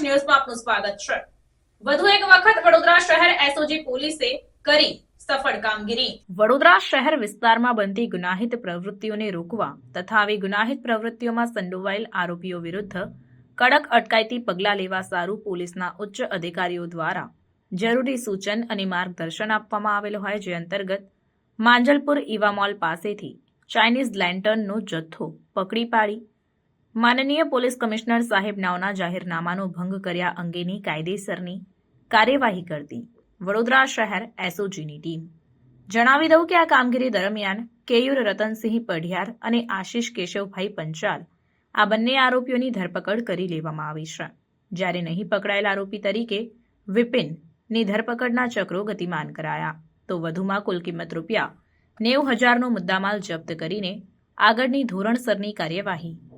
ન્યૂઝમાં આપનું સ્વાગત છે. વધુ એક વખત વડોદરા શહેર એસઓજી પોલીસે કરી વડોદરા શહેર વિસ્તારમાં બનતી ગુનાહિત પ્રવૃત્તિઓને રોકવા તથા આવી ગુનાહિત પ્રવૃત્તિઓમાં સંડોવાયેલ આરોપીઓ વિરુદ્ધ કડક અટકાયતી પગલાં લેવા સારું પોલીસના ઉચ્ચ અધિકારીઓ દ્વારા જરૂરી સૂચન અને માર્ગદર્શન આપવામાં આવેલ હોય જે અંતર્ગત માંજલપુર ઈવા મોલ પાસેથી ચાઇનીઝ લેન્ટર્નનો જથ્થો પકડી પાડી માનનીય પોલીસ કમિશનર સાહેબ નાઓના જાહેરનામાનો ભંગ કર્યા અંગેની કાયદેસરની કાર્યવાહી કરતી વડોદરા શહેર એસઓજીની ટીમ. જણાવી દઉં કે આ કામગીરી દરમિયાન કેયુર રતનસિંહ પઢિયાર અને આશીષ કેશવભાઈ પંચાલ આ બંને આરોપીઓની ધરપકડ કરી લેવામાં આવી છે. જ્યારે નહીં પકડાયેલ આરોપી તરીકે વિપિનની ધરપકડના ચક્રો ગતિમાન કરાયા. તો વધુમાં કુલ કિંમત રૂપિયા નેવું હજારનો મુદ્દામાલ જપ્ત કરીને આગળની ધોરણસરની કાર્યવાહી